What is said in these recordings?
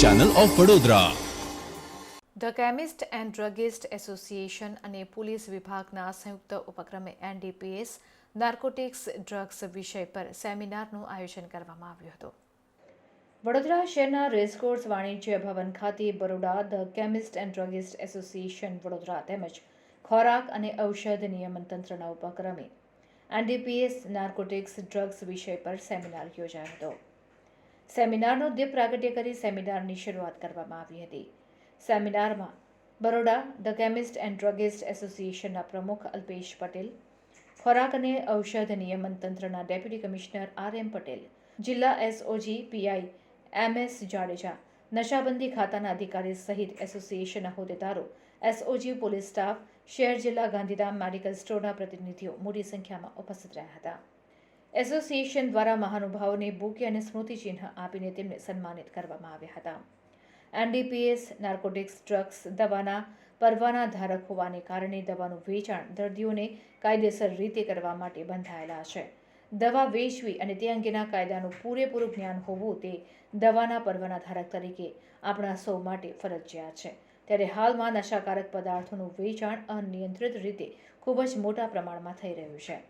Channel of Vadodara the chemist and druggist association અને police વિભાગના સંયુક્ત ઉપક્રમે એનડીપીએસ નાર્કોટિક્સ ડ્રગ્સ વિષય પર સેમિનારનું આયોજન કરવામાં આવ્યું હતું. વડોદરા શહેરના રેસકોર્સ વાણિજ્ય ભવન ખાતે Baroda the chemist and druggist association Vadodara તેમજ ખોરાક અને ઔષધ નિયમન તંત્રના ઉપક્રમે એનડીપીએસ નાર્કોટિક્સ ડ્રગ્સ વિષય પર સેમિનાર યોજાયો હતો. સેમિનારનો દીપ પ્રાગટ્ય કરી સેમિનારની શરૂઆત કરવામાં આવી હતી. સેમિનારમાં Baroda, the chemist and druggist એસોસિએશનના પ્રમુખ અલ્પેશ પટેલ, ખોરાક અને ઔષધ નિયમન તંત્રના deputy commissioner R M Patel, જિલ્લા SOG PI M S Jadeja, નશાબંધી ખાતાના અધિકારી સહિત એસોસિએશનના હોદ્દેદારો, એસઓજી પોલીસ સ્ટાફ, શહેર જિલ્લા ગાંધીધામ મેડિકલ સ્ટોરના પ્રતિનિધિઓ મોટી સંખ્યામાં ઉપસ્થિત રહ્યા હતા. એસોસિએશન દ્વારા મહાનુભાવોને બુકે અને સ્મૃતિચિહ્ન આપીને તેમને સન્માનિત કરવામાં આવ્યા હતા. એનડીપીએસ, નાર્કોટિક્સ, ડ્રગ્સ, દવાના પરવાના ધારક હોવાને કારણે દવાનું વેચાણ દર્દીઓને કાયદેસર રીતે કરવા માટે બંધાયેલા છે. દવા વેચવી અને તે અંગેના કાયદાનું પૂરેપૂરું જ્ઞાન હોવું તે દવાના પરવાના ધારક તરીકે આપણા સૌ માટે ફરજિયાત છે. ત્યારે હાલમાં નશાકારક પદાર્થોનું વેચાણ અનિયંત્રિત રીતે ખૂબ જ મોટા પ્રમાણમાં થઈ રહ્યું છે.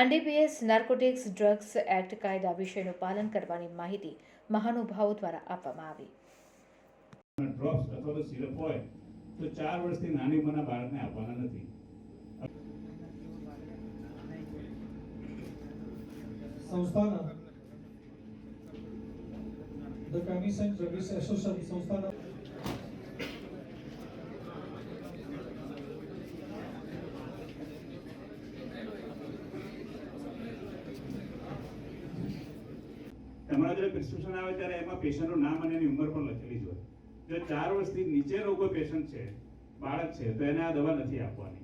એનડીપીએસ નાર્કોટિક્સ ડ્રગ્સ એક્ટ કાયદા વિષયનું પાલન કરવાની માહિતી મહાનુભાવો દ્વારા આપવામાં આવી. ડ્રોપ્સ અથવા તો સિરપ હોય તો ચાર વર્ષથી નાની ઉંમરના બાળકને આપવાના નથી. સંસ્થાના ધ કમિશન ડ્રગ્સ એસોસિએશન સંસ્થાના જોડે પ્રિસ્ક્રિપ્શન આવે ત્યારે એમાં પેશન્ટનું નામ અને એની ઉંમર પણ લખેલી જ હોય. જો ચાર વર્ષથી નીચેનો કોઈ પેશન્ટ છે, બાળક છે, તો એને આ દવા નથી આપવાની.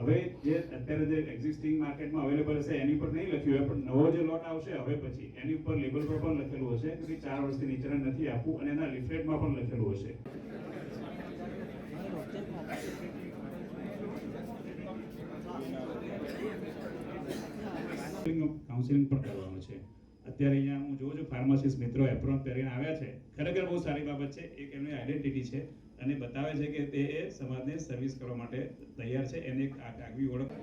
હવે જે અત્યારે જે એક્ઝિસ્ટિંગ માર્કેટમાં અવેલેબલ હશે, એની પર નહીં લખ્યું હોય, પણ નવો જે લોટ આવશે, હવે પછી એની ઉપર લેબલ પર પણ લખેલું હશે કે ચાર વર્ષથી નીચે નથી આપવું, અને એના લિફલેટમાં પણ લખેલું હશે. કાઉન્સિલિંગ પણ કરવાનું છે. અત્યારે અહીંયા હું જોઉં છું ફાર્માસિસ્ટ મિત્રો એપ્રોન પહેરીને આવ્યા છે. ખરેખર બહુ સારી બાબત છે, એક એમની આઈડેન્ટિટી છે અને બતાવે છે કે તે એ સમાજને સર્વિસ કરવા માટે તૈયાર છે, એને એક આગવી ઓળખ.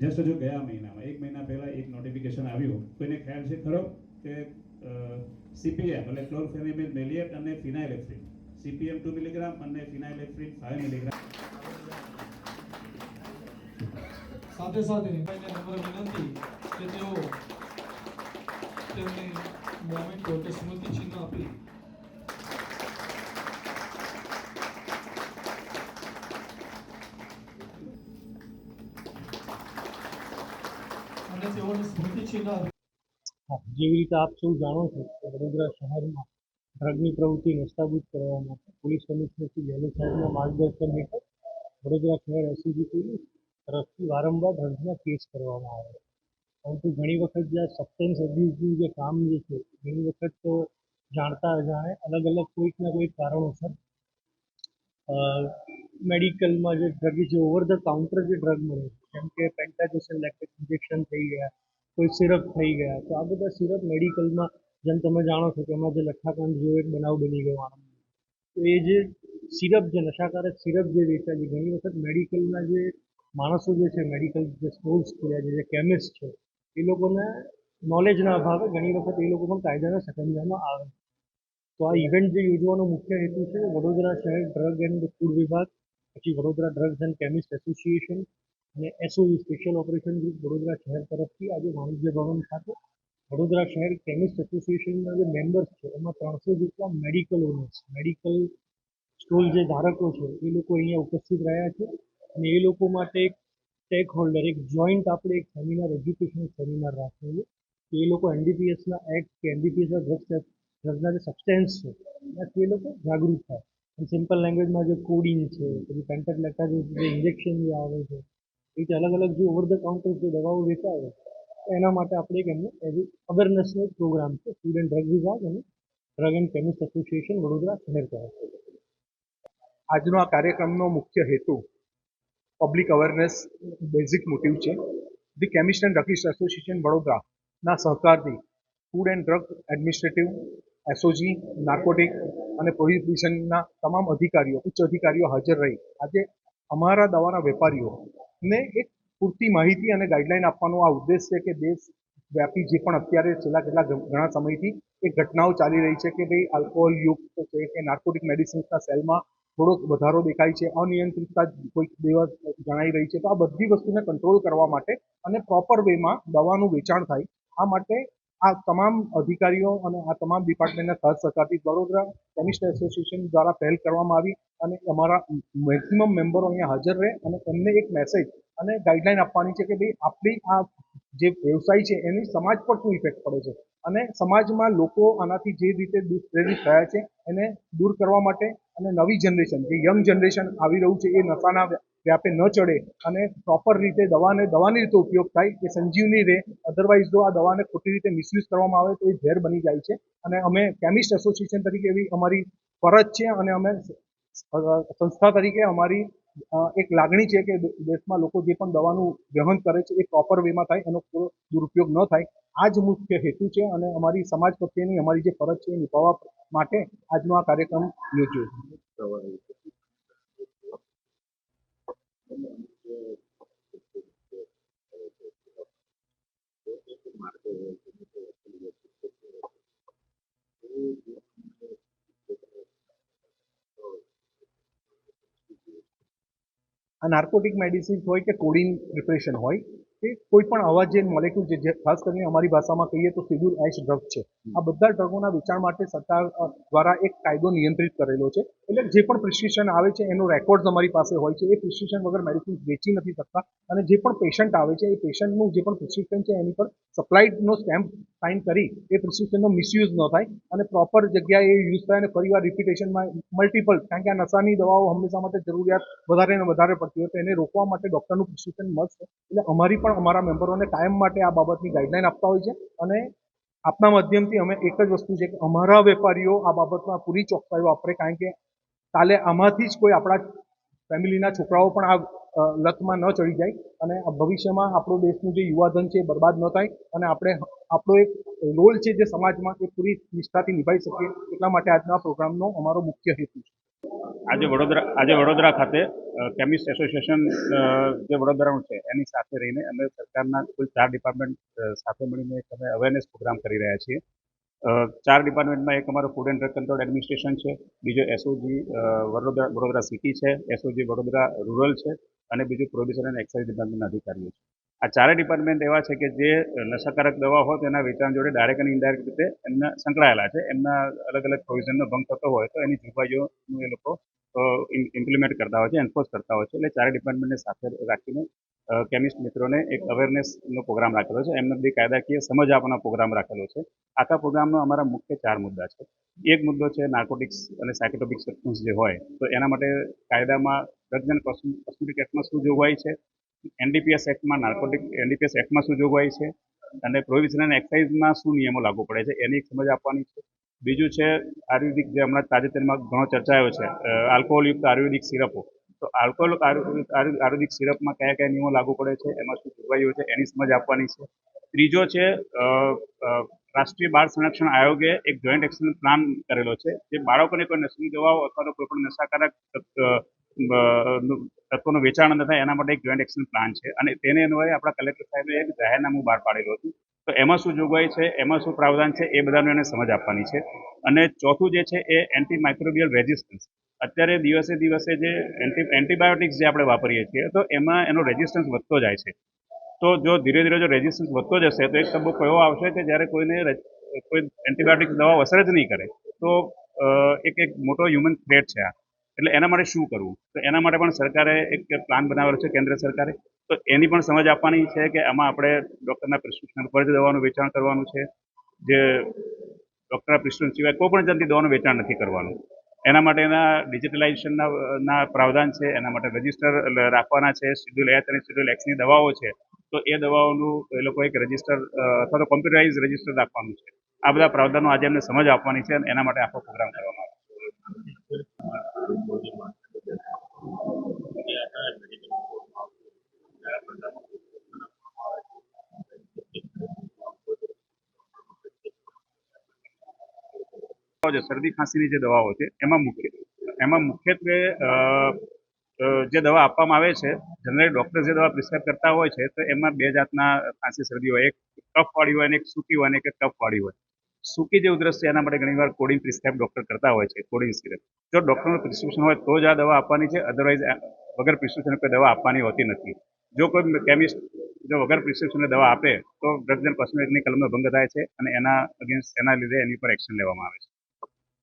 જસ્ટ જો ગયા મહિનામાં, એક મહિના પહેલા એક નોટિફિકેશન આવ્યું. કોઈને ખ્યાલ છે ખરો? કે સીપીએમ એટલે ક્લોરફેનિમિન મેલિયટ અને ફિનાઇલેક્ટ્રિન સીપીએમ ટુ મિલીગ્રામ અને ફિનાઇલેક્ટ્રિન ફાઈવ મિલીગ્રામ સાથે સાથે નમ્ર વિનંતી કે તેઓ તેમને મોમેન્ટ કે સ્મૃતિ ચિહ્ન આપી. અને તેઓને સ્મૃતિ ચિહ્ન આપી. જેવી રીતે આપ સૌ જાણો છો વડોદરા શહેરમાં ડ્રગની પ્રવૃત્તિ નસ્તાબૂદ કરવા માટે. પોલીસ કમિશનર શ્રી સાહેબના માર્ગદર્શન હેઠળ વડોદરા શહેર એસઓજી તરફથી વારંવાર ડ્રગ્સના કેસ કરવામાં આવે છે. પરંતુ ઘણી વખત જે સબસ્ટન્સ એબ્યુઝનું જે કામ જે છે, ઘણી વખત તો જાણતા અજાણે અલગ અલગ કોઈક ના કોઈક કારણોસર મેડિકલમાં જે ડ્રગ જે ઓવર ધ કાઉન્ટર જે ડ્રગ મળે છે, જેમ કે પેન્ટાજેશન લેક્ટેટ ઇન્જેક્શન થઈ ગયા, કોઈ સિરપ થઈ ગયા, તો આ બધા સિરપ મેડિકલમાં જેમ તમે જાણો છો કે એમાં જે લઠ્ઠાકાંડ જેવો એક બનાવ બની ગયો તો એ જે સિરપ જે નશાકારક સિરપ જે વેચાય છે, ઘણી વખત મેડિકલના જે માણસો જે છે, મેડિકલ જે સ્ટોર્સ ખોલ્યા છે, જે કેમિસ્ટ છે, એ લોકોને નોલેજના અભાવે ઘણી વખત એ લોકો પણ કાયદાના સકંજામાં આવે તો આ ઇવેન્ટ જે યોજવાનો મુખ્ય હેતુ છે, વડોદરા શહેર ડ્રગ એન્ડ ફૂડ વિભાગ, પછી Vadodara drugs and chemist association અને SOE special operation group Vadodara શહેર તરફથી આજે વાણિજ્ય ભવન ખાતે વડોદરા શહેર કેમિસ્ટ એસોસિએશનના જે મેમ્બર્સ છે, એમાં ત્રણસો જેટલા મેડિકલ ઓનર્સ, મેડિકલ સ્ટોલ જે ધારકો છે, એ લોકો અહીંયા ઉપસ્થિત રહ્યા છે અને એ લોકો માટે એક સ્ટેક હોલ્ડર, એક જોઈન્ટ આપણે એક સેમિનાર એજ્યુકેશન સેમિનાર રાખ્યો છે. કે એ લોકો એનડીપીએસના એક્ટ કે એનડીપીએસના ડ્રગ્સ ડ્રગ્સના જે સબસ્ટેન્સ છે, એનાથી એ લોકો જાગૃત થાય. અને સિમ્પલ લેંગ્વેજમાં જે કોડિંગ છે, પછી પેન્ટેડ લેટા જે ઇન્જેક્શન જે આવે છે, એ રીતે અલગ અલગ જે ઓવર ધ કાઉન્ટર જે દવાઓ વેચાય એના માટે આપણે એક એમને અવેરનેસનો એક પ્રોગ્રામ છે. ફૂડ એન્ડ ડ્રગ વિભાગ અને drug and chemist association Vadodara શહેર દ્વારા આજનો આ કાર્યક્રમનો મુખ્ય હેતુ પબ્લિક અવેરનેસ બેઝિક મોટિવ છે. The chemist and druggist association વડોદરાના સહકારથી food and drug administrative SOG narcotic અને પ્રોહિબિશનના તમામ અધિકારીઓ, ઉચ્ચ અધિકારીઓ હાજર રહી. આજે અમારા દવાના વેપારીઓને એક પૂરતી માહિતી અને ગાઈડલાઈન આપવાનો આ ઉદ્દેશ છે કે દેશ વ્યાપી જે પણ અત્યારે છેલ્લા કેટલા ઘણા સમયથી એ ઘટનાઓ ચાલી રહી છે કે ભાઈ આલ્કોહોલ યુક્ત છે કે નાર્કોટિક મેડિસિન્સના સેલમાં થોડોક વધારો દેખાય છે, અનિયંત્રિતતા કોઈક દિવસ જણાઈ રહી છે. તો આ બધી વસ્તુને કંટ્રોલ કરવા માટે અને પ્રોપર વેમાં દવાનું વેચાણ થાય, આ માટે આ તમામ અધિકારીઓ અને આ તમામ ડિપાર્ટમેન્ટના સાથ સહકારથી વડોદરા કેમિસ્ટ એસોસિએશન દ્વારા પહેલ કરવામાં આવી અને અમારા મેક્સિમમ મેમ્બરો અહીંયા હાજર રહે અને એમને એક મેસેજ અને ગાઈડલાઈન આપવાની છે કે ભાઈ આપણી આ જે વ્યવસાય છે એની સમાજ પર શું ઇફેક્ટ પડે છે અને સમાજમાં લોકો આનાથી જે રીતે દુષ્પ્રેરિત થયા છે એને દૂર કરવા માટે અને નવી જનરેશન જે યંગ જનરેશન આવી રહ્યું છે એ નશાના વ્યાપે ન ચડે અને પ્રોપર રીતે દવાને, દવાની રીતે ઉપયોગ થાય એ સંજીવની રહે અધરવાઇઝ જો આ દવાને ખોટી રીતે મિસયુઝ કરવામાં આવે તો એ ઝેર બની જાય છે. અને અમે કેમિસ્ટ એસોસિએશન તરીકે એવી અમારી ફરજ છે અને અમે સંસ્થા તરીકે અમારી એક લાગણી છે કે દેશમાં લોકો જે પણ દવાનું ગ્રહણ કરે છે એ પ્રોપર વેમાં થાય એનો દુરુપયોગ ન થાય. આ જ મુખ્ય હેતુ છે અને અમારી સમાજ પ્રત્યેની અમારી જે ફરજ છે એ નિભાવવા માટે આજનો આ કાર્યક્રમ યોજ્યો. આ નાર્કોટિક મેડિસિન્સ હોય કે કોડિન પ્રિપરેશન હોય કે કોઈ પણ આવા જે મોલેક્યુલ જે ખાસ કરીને અમારી ભાષામાં કહીએ તો શેડ્યુલ એચ ડ્રગ છે. આ બધા ડ્રગોના વેચાણ માટે સરકાર દ્વારા એક કાયદો નિયંત્રિત કરેલો છે. એટલે જે પણ પ્રિસ્ક્રિપ્શન આવે છે, એનો રેકોર્ડ અમારી પાસે હોય છે, એ પ્રિસ્ક્રિપ્શન વગર મેડિસિન વેચી નથી શકતા. અને જે પણ પેશન્ટ આવે છે, એ પેશન્ટનું જે પણ પ્રિસ્ક્રિપ્શન છે, એની પર સપ્લાયનો સ્ટેમ્પ સાઇન કરી, એ પ્રિસ્ક્રિપ્શનનો મિસયુઝ ન થાય. અને પ્રોપર જગ્યાએ યુઝ થાય અને ફરીવાર રિપીટેશનમાં મલ્ટિપલ કારણ કે આ નશાની દવાઓ હંમેશા માટે જરૂરિયાત વધારે ને વધારે પડતી હોય, તો એને રોકવા માટે ડૉક્ટરનું પ્રિસ્ક્રિપ્શન મળશે. એટલે અમારી પણ, અમારા મેમ્બરોને કાયમ માટે આ બાબતની ગાઈડલાઇન આપતા હોય છે. અને આપના માધ્યમથી અમે એક જ વસ્તુ છે કે અમારા વેપારીઓ આ બાબતમાં પૂરી ચોકસાઈ વાપરે, કારણ કે કાલે આમાંથી જ કોઈ આપણા ફેમિલીના છોકરાઓ પણ આ લતમાં ન ચડી જાય અને ભવિષ્યમાં આપણો દેશનું જે યુવાધન છે બરબાદ ન થાય અને આપણે આપણો એક રોલ છે જે સમાજમાં એ પૂરી નિષ્ઠાથી નિભાવી શકીએ એટલા માટે આજના પ્રોગ્રામનો અમારો મુખ્ય હેતુ છે. આજે વડોદરા આજે વડોદરા ખાતે કેમિસ્ટ એસોસિએશન જે વડોદરાનું છે, એની સાથે રહીને અમે સરકારના કુલ ચાર ડિપાર્ટમેન્ટ સાથે મળીને એક અમે અવેરનેસ પ્રોગ્રામ કરી રહ્યા છીએ. ચાર ડિપાર્ટમેન્ટમાં એક અમારું food and drug control administration છે, બીજો એસઓજી વડોદરા વડોદરા સિટી છે એસઓજી વડોદરા રૂરલ છે, અને બીજું પ્રોડ્યુસર અને એક્સાઇઝ ડિપાર્ટમેન્ટના અધિકારીઓ છે. આ ચારે ડિપાર્ટમેન્ટ એવા છે કે જે નશાકારક દવા હોય તેના વેચાણ જોડે ડાયરેક્ટ અને ઇનડાયરેક્ટ રીતે એમના સંકળાયેલા છે. એમના અલગ અલગ પ્રોવિઝનનો ભંગ થતો હોય તો એની જોગવાઈઓનું એ લોકો ઇમ્પ્લિમેન્ટ કરતા હોય છે એન્ફોર્સ કરતા હોય છે. એટલે ચારે ડિપાર્ટમેન્ટને સાથે રાખીને કેમિસ્ટ મિત્રોને એક અવેરનેસનો પ્રોગ્રામ રાખેલો છે. એમને બધી કાયદાકીય સમજ આપવાનો પ્રોગ્રામ રાખેલો છે. આખા પ્રોગ્રામનો અમારા મુખ્ય ચાર મુદ્દા છે. એક મુદ્દો છે નાર્કોટિક્સ અને સાયકોટોપિક સબસ્ટન્સ જે હોય, તો એના માટે કાયદામાં ડ્રગ્સ એન્ડ કોસ્મેટિક એક્ટમાં શું જોગવાઈ છે? એનડીપીએસ એક્ટમાં, નાર્કોટિક એનડીપીએસ એક્ટમાં શું જોગવાઈ છે? અને પ્રોવિઝન એન્ડ એક્સાઇઝમાં શું નિયમો લાગુ પડે છે? એની સમજ આપવાની છે. બીજું છે આયુર્વેદિક જે હમણાં તાજેતરમાં ઘણો ચર્ચાયો છે આલ્કોહોલયુક્ત આયુર્વેદિક સિરપો. તો આલ્કોહોલ આયુર્વેદિક સિરપમાં કયા કયા નિયમો લાગુ પડે છે? એમાં શું જોગવાઈઓ છે? એની સમજ આપવાની છે. ત્રીજો છે રાષ્ટ્રીય બાળ સંરક્ષણ આયોગે એક જોઈન્ટ એક્શન પ્લાન કરેલો છે, જે બાળકોને કોઈ નશીલી દવાઓ અથવા તો કોઈ પણ નશાકારક તત્વોનું વેચાણ ન થાય એના માટે એક જોઈન્ટ એક્શન પ્લાન છે. અને તેને અન્વયે આપણા કલેક્ટર સાહેબે એક જાહેરનામું બહાર પાડેલું હતું. તો એમાં શું જોગવાઈ છે, એમાં શું પ્રાવધાન છે, એ બધાનું એને સમજ આપવાની છે. અને ચોથું જે છે, એ એન્ટી માઇક્રોબિયલ રેઝિસ્ટન્સ અત્યારે દિવસે દિવસે જે એન્ટી એન્ટીબાયોટિક્સ જે આપણે વાપરીએ છીએ, તો એમાં એનો રેઝિસ્ટન્સ વધતો જાય છે. તો જો ધીરે ધીરે જો રેઝિસ્ટન્સ વધતો જશે, તો એક તબક્કો એવો આવશે કે જ્યારે કોઈને કોઈ એન્ટીબાયોટિક દવા અસર જ નહીં કરે, તો એક એક મોટો હ્યુમન થ્રેટ છે આ. એટલે એના માટે શું કરવું? તો એના માટે પણ સરકારે એક પ્લાન બનાવેલો છે કેન્દ્ર સરકારે. તો એની પણ સમજ આપવાની છે કે આમાં આપણે ડૉક્ટરના પ્રિસ્ક્રિપ્શન પર જ દવાનું વેચાણ કરવાનું છે. જે ડૉક્ટરના પ્રિસ્ક્રિપ્શન સિવાય કોઈ પણ જાતની દવાનું વેચાણ નથી કરવાનું. એના માટેના ડિજિટલાઇઝેશનના ના પ્રાવધાન છે. એના માટે રજિસ્ટર રાખવાના છે. શેડ્યુલ એચ અને શેડ્યુલ એક્સની દવાઓ છે. તો એ દવાઓનું એ લોકો એક રજિસ્ટર અથવા તો કોમ્પ્યુટરાઇઝ રજિસ્ટર રાખવાનું છે. આ બધા પ્રાવધાનો આજે એમને સમજ આપવાની છે અને એના માટે આખો પ્રોગ્રામ કરવામાં દવાઓ છે, શરદી ખાંસીની જે દવાઓ છે, એમાં મુખ્ય, એમાં મુખ્યત્વે જે દવા આપવામાં આવે છે જનરલી ડૉક્ટર જે દવા પ્રિસ્ક્રાઇબ કરતા હોય છે, તો એમાં બે જાતના ખાંસી, શરદી હોય. એક કફવાળી હોય અને એક સૂકી હોય અને એક કફવાળી હોય. સૂકી જે ઉધરસ છે એના માટે ઘણીવાર કોડિંગ પ્રિસ્ક્રાઇબ ડૉક્ટર કરતા હોય છે કોડિંગ સિરપ જો ડૉક્ટરનું પ્રિસ્ક્રિપ્શન હોય તો જ આ દવા આપવાની છે અધરવાઇઝ વગર પ્રિસ્ક્રિપ્શન કોઈ દવા આપવાની હોતી નથી. જો કોઈ કેમિસ્ટ જો વગર પ્રિસ્ક્રિપ્શનની દવા આપે, તો ડ્રગ્સ એન્ડ કોસ્મેટિકની કલમનો ભંગ થાય છે અને એના અગેન્સ્ટ એના લીધે એની પર એક્શન લેવામાં આવે છે.